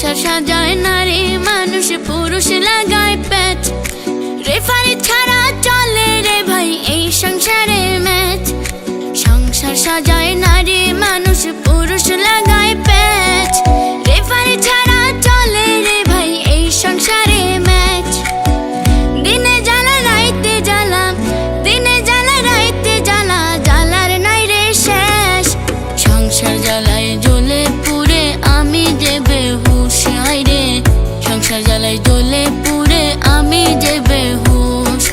সাজায় নারী, মানুষ, পুরুষ লাগায় প্যাচ। রেফারি ছাড়া চলে রে ভাই, এই সংসারে ম্যাচ। সংসার সাজায় নারী, মানুষ, পুরুষ লাগায় প্যাচ। রেফারি ছাড়া চলে রে ভাই, এই সংসারে ম্যাচ। দিনে জ্বালা, রাইতে জ্বালা। দিনে জ্বালা, রাইতে জ্বালা, জ্বালার নাই রে শেষ। সংসার জ্বালায় জ্বলে পুড়ে আমি যে রে। সংসার জ্বালায় জ্বলে পুড়ে আমি যে বেহুশ।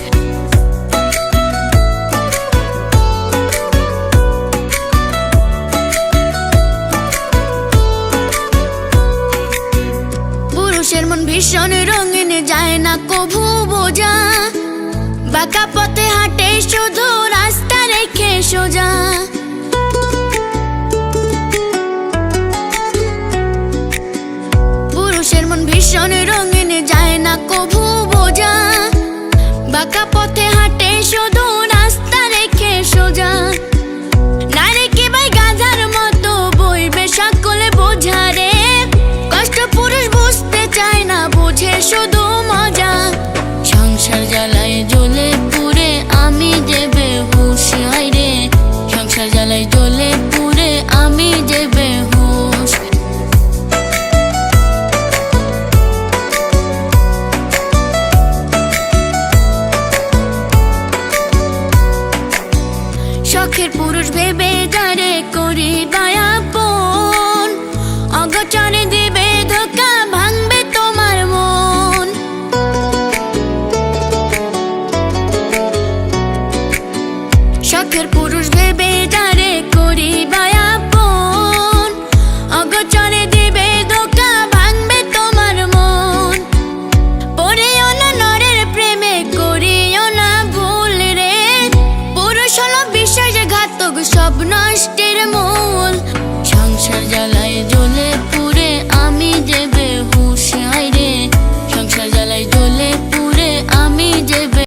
পুরুষের মন ভীষণ রঙিন যায় না কভু বোঝা। বাঁকা পথে হাঁটে শুধু রাস্তা রেখে সোজা। ভীষণ রঙিন যায় না কভু বোঝা। বাঁকা পথে হাঁটে শুধু মুখের পুরুষ ভেবে যারে করি ধোকা, ভাঙবে তোমার মন। শখের পুরুষ ভেবে যারে করি বায়াপন içer